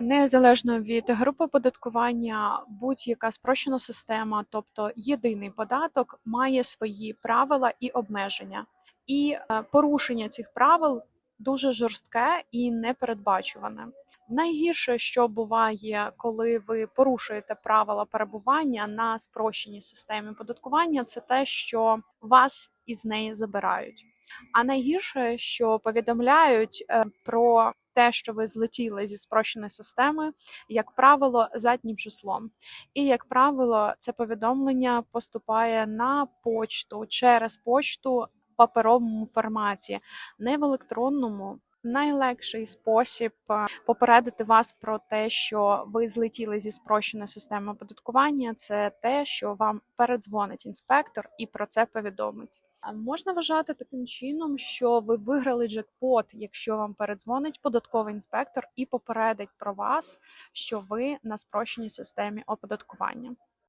Незалежно від групи оподаткування, будь-яка спрощена система, тобто єдиний податок, має свої правила і обмеження, і е, порушення цих правил дуже жорстке і непередбачуване. Найгірше, що буває, коли ви порушуєте правила перебування на спрощеній системі податкування, це те, що вас із неї забирають. А найгірше, що повідомляють е, про те, що ви злетіли зі спрощеної системи, як правило, заднім числом. І, як правило, це повідомлення поступає на почту через почту паперовому форматі, не в електронному. Найлегший спосіб е, попередити вас про те, що ви злетіли зі спрощеної системи оподаткування, це те, що вам передзвонить інспектор і про це повідомить. Можна вважати таким чином, що ви виграли джекпот, якщо вам передзвонить податковий інспектор і попередить про вас, що ви на спрощеній системі оподаткування.